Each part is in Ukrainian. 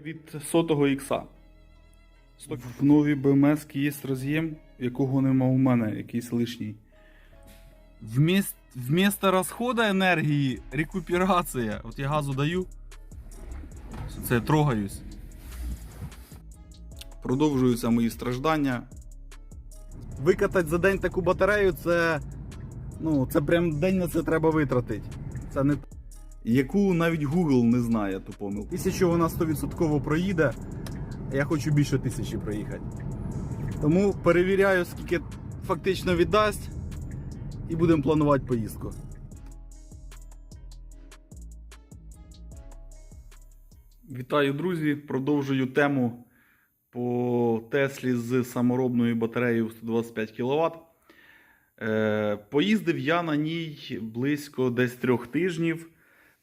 від сотого ікса. В новій BMS є роз'єм, якого нема у мене, якийсь лишній. Вміст, вмісто розходу енергії рекуперація. От я газу даю. Це трогаюсь. Продовжуються мої страждання. Викатати за день таку батарею це. Ну, це прям день на це треба витратити. Це не яку навіть Google не знає ту помилку. Тисячу вона 100% проїде. Я хочу більше тисячі проїхати. Тому перевіряю, скільки фактично віддасть, і будемо планувати поїздку. Вітаю, друзі! Продовжую тему по Теслі з саморобною батареєю в 125 кВт. Е, поїздив я на ній близько десь трьох тижнів.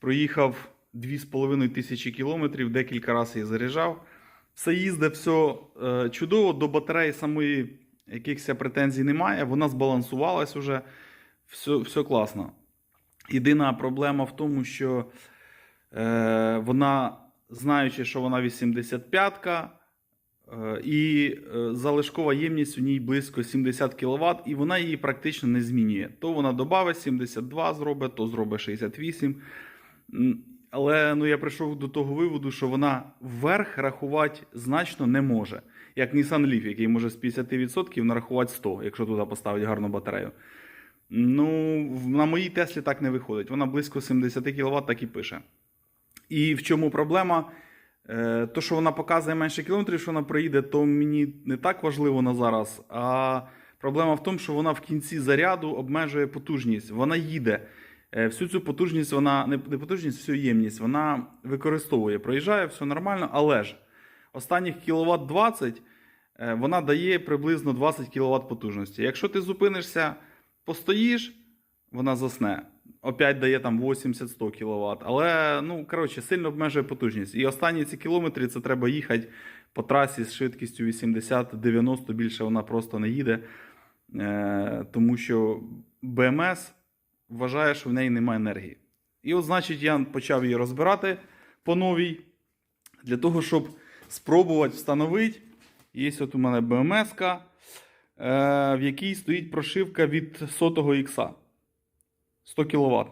Проїхав 2,5 тисячі кілометрів, декілька разів я заряджав. Все їздить, все е, чудово. До батареї самої якихось претензій немає. Вона збалансувалась уже. Все, все класно. Єдина проблема в тому, що е, вона, знаючи, що вона 85-ка, е, і е, залишкова ємність у ній близько 70 кВт, і вона її практично не змінює. То вона додавить 72 зробить, то зробить 68. Але ну, я прийшов до того виводу, що вона вверх рахувати значно не може. Як Nissan Leaf, який може з 50% нарахувати 100, якщо туди поставити гарну батарею. Ну, на моїй Теслі так не виходить. Вона близько 70 кВт так і пише. І в чому проблема? Е, То, що вона показує менше кілометрів, що вона проїде, то мені не так важливо на зараз. А проблема в тому, що вона в кінці заряду обмежує потужність. Вона їде. Е, Всю цю потужність вона не потужність, всю ємність вона використовує. Проїжджає, все нормально, але ж останніх кіловат 20 е, вона дає приблизно 20 кВт потужності. Якщо ти зупинишся, постоїш, вона засне. Опять дає там 80-100 кВт. Але, ну, коротше, сильно обмежує потужність. І останні ці кілометри це треба їхати по трасі з швидкістю 80-90, більше вона просто не їде. Е, тому що БМС вважає, що в неї немає енергії. І от, значить, я почав її розбирати по новій, для того, щоб спробувати встановити. Є от у мене БМС, е, в якій стоїть прошивка від сотого ікса. 100 кВт.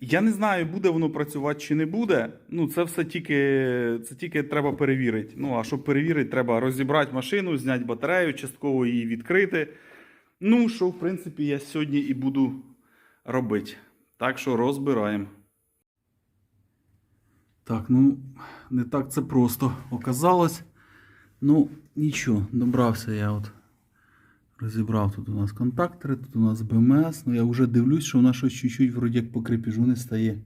Я не знаю, буде воно працювати чи не буде. Ну, це все тільки, це тільки треба перевірити. Ну, а щоб перевірити, треба розібрати машину, зняти батарею, частково її відкрити. Ну, що, в принципі, я сьогодні і буду робити. Так що розбираємо. Так, ну, не так це просто оказалось. Ну, нічого, добрався я от. Розібрав тут у нас контактори, тут у нас БМС. Ну я вже дивлюсь, що вона щось чуть-чуть вроді як по крепіжу не стає.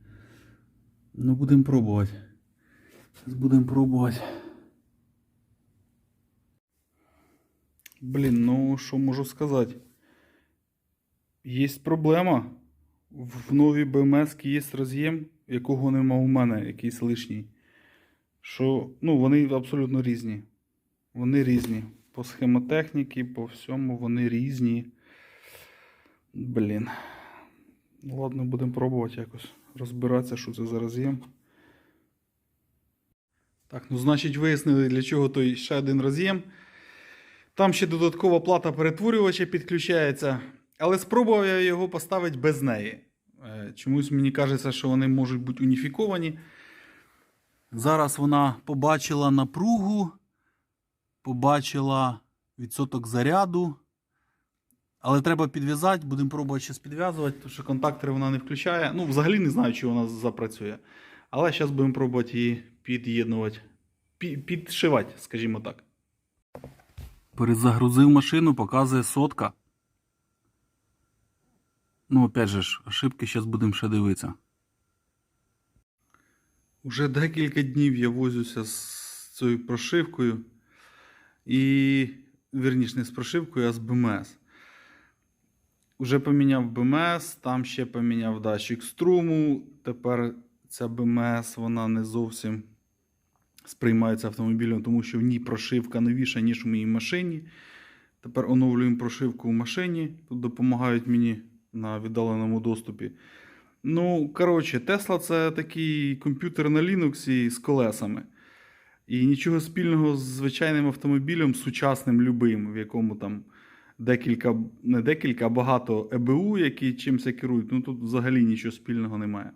Ну, будемо пробувати. Зараз будемо пробувати. Блін, ну що можу сказати? Є проблема. В новій БМС є роз'єм, якого нема у мене, якийсь лишній. Що, ну, вони абсолютно різні. Вони різні. По схемотехніці, по всьому вони різні. Блін. Ладно, будемо пробувати якось розбиратися, що це за роз'єм. Так, ну значить, вияснили, для чого той ще один роз'єм. Там ще додаткова плата перетворювача підключається. Але спробував я його поставити без неї. Е, Чомусь мені кажеться, що вони можуть бути уніфіковані. Зараз вона побачила напругу, побачила відсоток заряду. Але треба підв'язати, будемо пробувати щось підв'язувати, тому що контактори вона не включає. Ну, взагалі не знаю, чи вона запрацює. Але зараз будемо пробувати її під'єднувати, підшивати, скажімо так. Перезагрузив машину, показує сотка. Ну, опять же ж, ошибки зараз будемо ще дивитися. Уже декілька днів я возюся з цією прошивкою. І, вірніше, не з прошивкою, а з БМС. Уже поміняв БМС, там ще поміняв датчик струму. Тепер ця БМС вона не зовсім сприймається автомобілем, тому що в ній прошивка новіша, ніж в моїй машині. Тепер оновлюємо прошивку в машині. Тут допомагають мені на віддаленому доступі. Ну, коротше, Tesla це такий комп'ютер на Linux з колесами. І нічого спільного з звичайним автомобілем, сучасним любим, в якому там декілька, не декілька, а багато ЕБУ, які чимось керують. Ну тут взагалі нічого спільного немає.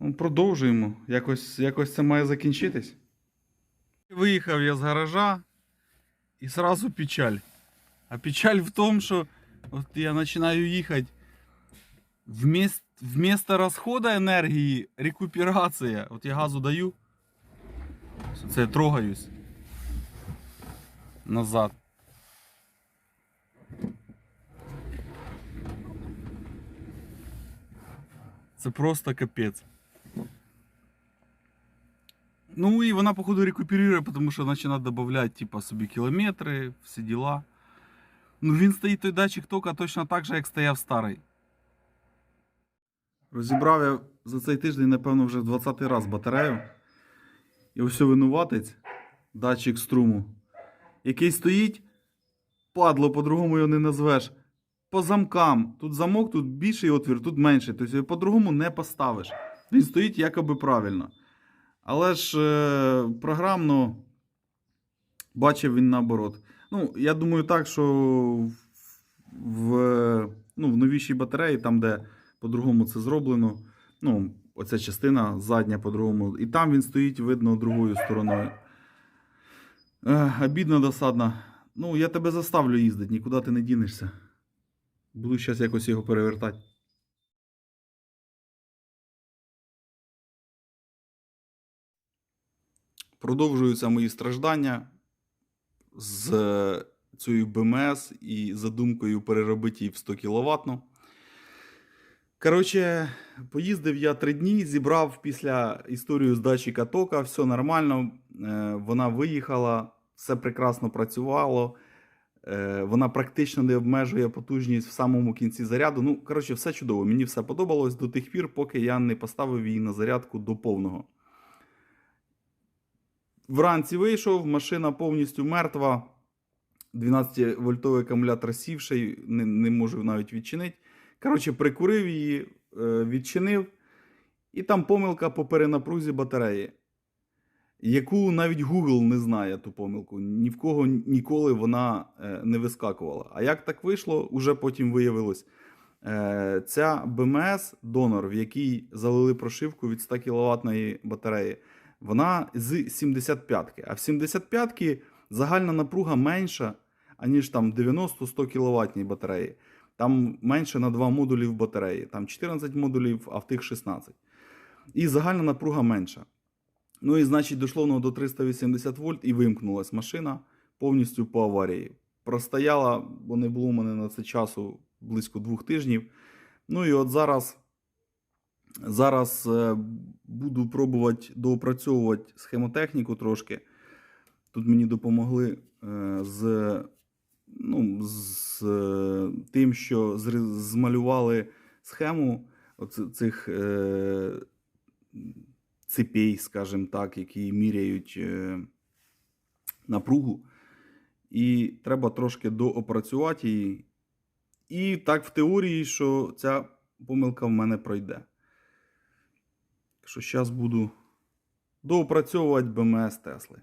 Ну, продовжуємо. Якось, якось це має закінчитись. Виїхав я з гаража і сразу печаль. А печаль в тому, що от я починаю їхати. Вміст, вместо розходу енергії рекуперація. От я газу даю. Це трогаюсь. Назад. Це просто капець. Ну і вона, походу, рекуперує, тому що починає додавати, типа, собі кілометри, всі діла. Ну він стоїть той датчик тока точно так же, як стояв старий. Розібрав я за цей тиждень, напевно, вже 20 раз батарею. І ось винуватець, датчик струму, який стоїть, падло, по-другому його не назвеш. По замкам. Тут замок, тут більший отвір, тут менший. Тобто його по-другому не поставиш. Він стоїть якоби правильно. Але ж е, програмно бачив він наоборот. Ну, я думаю так, що в, ну, в новішій батареї, там, де по-другому це зроблено, ну, оця частина задня по-другому, і там він стоїть, видно, другою стороною. Ех, обідно, досадно. Ну, я тебе заставлю їздити, нікуди ти не дінешся. Буду зараз якось його перевертати. Продовжуються мої страждання з е, цією БМС і задумкою переробити її в 100 кВт. Коротше, поїздив я три дні, зібрав після історію з датчика тока, все нормально. Е, Вона виїхала, все прекрасно працювало. Е, Вона практично не обмежує потужність в самому кінці заряду. Ну, коротше, все чудово. Мені все подобалось до тих пір, поки я не поставив її на зарядку до повного. Вранці вийшов, машина повністю мертва. 12-вольтовий акумулятор сівший, не, не можу навіть відчинити. Коротше, прикурив її, е, відчинив, і там помилка по перенапрузі батареї, яку навіть Google не знає ту помилку. Ні в кого ніколи вона е, не вискакувала. А як так вийшло, уже потім виявилось. Е, Ця БМС донор, в якій залили прошивку від 100 кВт батареї, вона з 75-ки. А в 75-ки загальна напруга менша, аніж там 90-100 кВт батареї. Там менше на 2 модулі в батареї. Там 14 модулів, а в тих 16. І загальна напруга менша. Ну і значить, дійшло воно до 380 вольт і вимкнулась машина повністю по аварії. Простояла, бо не було в мене на це часу близько двох тижнів. Ну і от зараз, зараз е, буду пробувати доопрацьовувати схемотехніку трошки. Тут мені допомогли е, з, ну, з е, тим, що змалювали схему цих цепей, скажімо так, які міряють напругу. І треба трошки доопрацювати її. І так в теорії, що ця помилка в мене пройде. Що зараз буду доопрацьовувати БМС Тесли.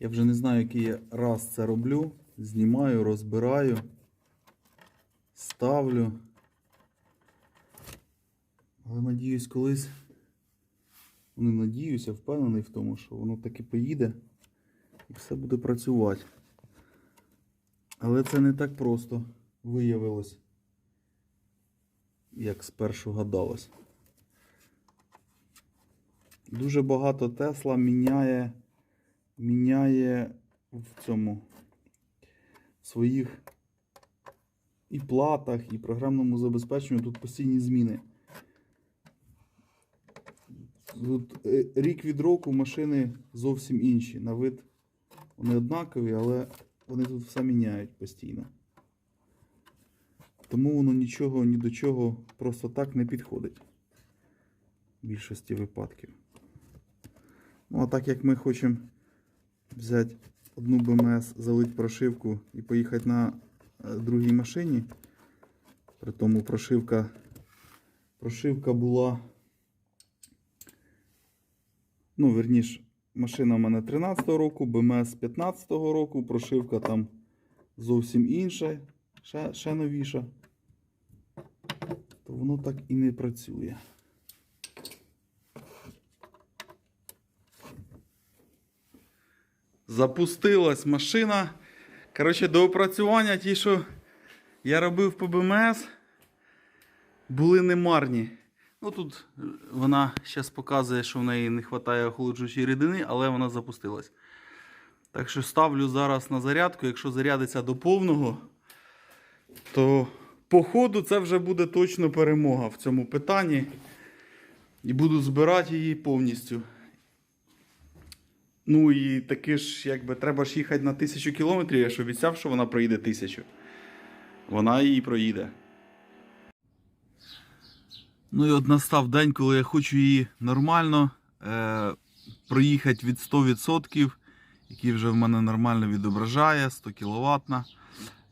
Я вже не знаю, який раз це роблю. Знімаю, розбираю, ставлю. Але надіюсь, колись. Не надіюся, впевнений в тому, що воно таки поїде все буде працювати. Але це не так просто виявилось, як спершу гадалось. Дуже багато Тесла міняє, міняє в цьому в своїх і платах, і програмному забезпеченню тут постійні зміни. Тут е, рік від року машини зовсім інші. На вид вони однакові, але вони тут все міняють постійно. Тому воно нічого ні до чого просто так не підходить. В більшості випадків. Ну, а так як ми хочемо взяти одну БМС, залити прошивку і поїхати на е, другій машині. При тому прошивка, прошивка була. Ну, верніш, машина в мене 13-го року, БМС 15-го року, прошивка там зовсім інша, ще, ще новіша. То воно так і не працює. Запустилась машина. Коротше, до опрацювання ті, що я робив по БМС, були немарні. Ну тут е, вона зараз показує, що в неї не вистачає охолоджуючої рідини, але вона запустилась. Так що ставлю зараз на зарядку. Якщо зарядиться до повного, то по ходу це вже буде точно перемога в цьому питанні. І буду збирати її повністю. Ну і таки ж, якби треба ж їхати на тисячу кілометрів, я ж обіцяв, що вона проїде тисячу. Вона її проїде. Ну і от настав день, коли я хочу її нормально е, проїхати від 100%, який вже в мене нормально відображає, 100 кВт,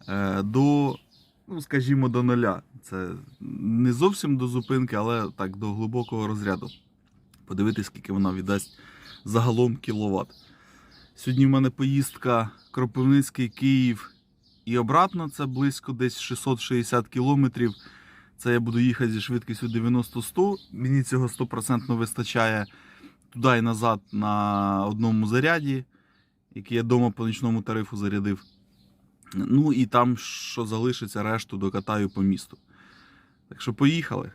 е, до, ну, скажімо, до нуля. Це не зовсім до зупинки, але так, до глибокого розряду. Подивитись, скільки вона віддасть загалом кіловат. Сьогодні в мене поїздка Кропивницький Київ і обратно. Це близько десь 660 кілометрів. Це я буду їхати зі швидкістю 90-100. Мені цього 100% вистачає туди і назад на одному заряді, який я вдома по нічному тарифу зарядив. Ну і там, що залишиться, решту докатаю по місту. Так що поїхали.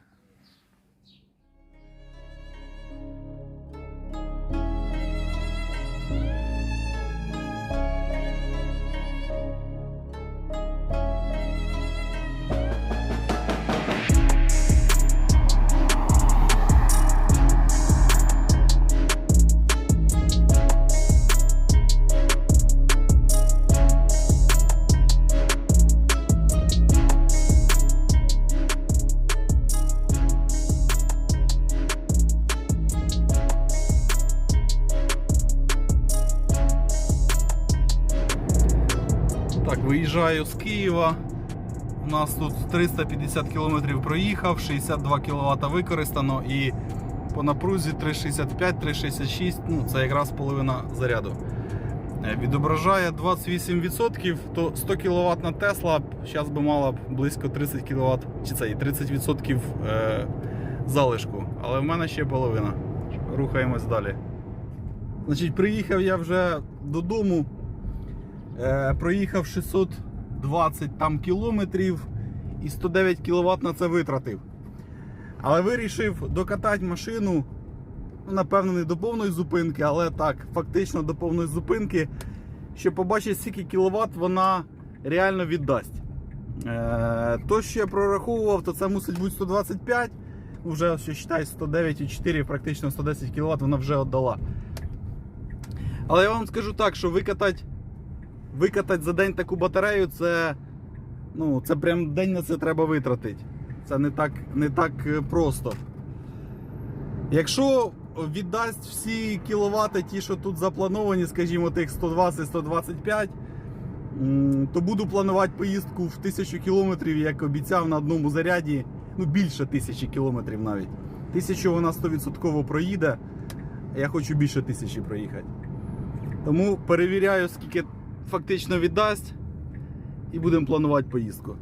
Виїжджаю з Києва. У нас тут 350 км проїхав, 62 кВт використано і по напрузі 3,65-3,66, ну це якраз половина заряду. Е, Відображає 28%, то 100 кВт на Тесла зараз би мала близько 30 кВт, чи це 30% е, залишку. Але в мене ще половина. Рухаємось далі. Значить, приїхав я вже додому. Е, проїхав 620 там кілометрів і 109 кВт на це витратив. Але вирішив докатати машину, ну, напевно, не до повної зупинки, але так, фактично до повної зупинки, щоб побачити, скільки кіловат вона реально віддасть. Е, то, що я прораховував, то це мусить бути 125. Вже що считай 109,4, практично 110 кВт вона вже віддала. Але я вам скажу так, що викатати викатати за день таку батарею, це, ну, це прям день на це треба витратити. Це не так, не так е, просто. Якщо віддасть всі кіловати, ті, що тут заплановані, скажімо, тих 120-125, то буду планувати поїздку в 1000 кілометрів, як обіцяв на одному заряді, ну більше 1000 кілометрів навіть. Тисячу вона 100% проїде, я хочу більше тисячі проїхати. Тому перевіряю, скільки фактично віддасть, і будемо планувати поїздку.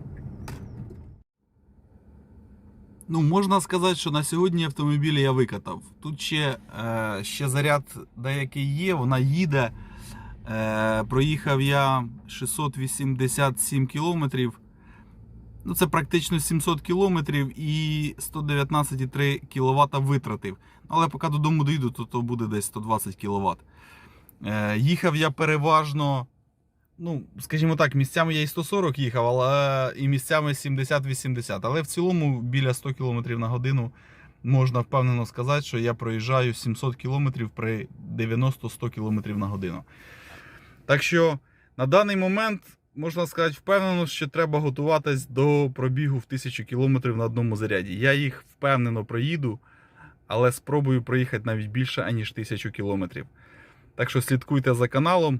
Ну, можна сказати, що на сьогодні автомобіль я викатав. Тут ще, е, ще заряд деякий є, вона їде. Е, проїхав я 687 кілометрів. Ну, це практично 700 кілометрів і 119,3 кВт витратив. Але поки додому доїду, то, то буде десь 120 кВт. Е, їхав я переважно, ну, скажімо так, місцями я і 140 їхав, але і місцями 70-80. Але в цілому біля 100 км на годину можна впевнено сказати, що я проїжджаю 700 км при 90-100 км на годину. Так що на даний момент можна сказати впевнено, що треба готуватись до пробігу в 1000 км на одному заряді. Я їх впевнено проїду, але спробую проїхати навіть більше, аніж 1000 км. Так що слідкуйте за каналом.